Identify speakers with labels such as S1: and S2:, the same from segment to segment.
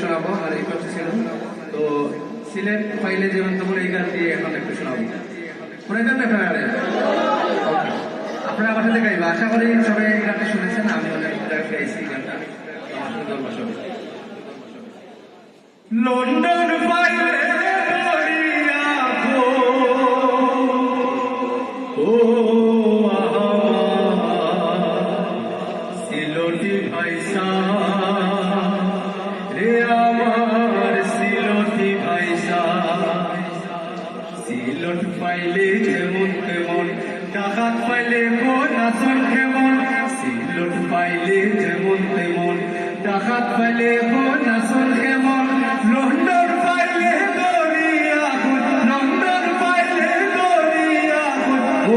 S1: শোনাবো আর কথা ছিল। তো সিলেট ফাইলে যেমন তখন এই গান দিয়ে এখন একটু শোনাবো। আপনারা আশা করি সবাই এই গানটা শুনেছেন। আমি অনেক গাইছি গানটা। লন্ডন সিলোট পাইলে যেমন তেমন টাকা পাইলে কোন আসন কেমন সিলট পাইলে যেমন তেমন টাকা পাইলে কোন আসন কেমন লন্ডন পাইলে দরিয়া লন্ডন পাইলে দরিয়া। ও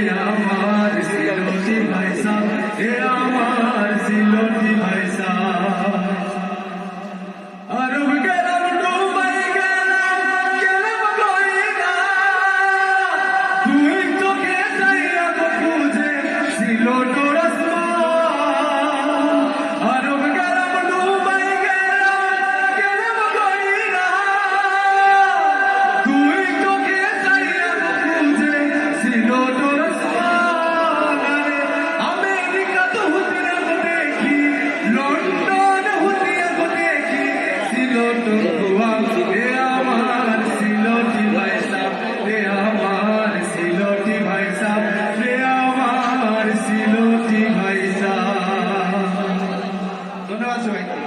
S1: Hallelujah. abrazo. ¿eh?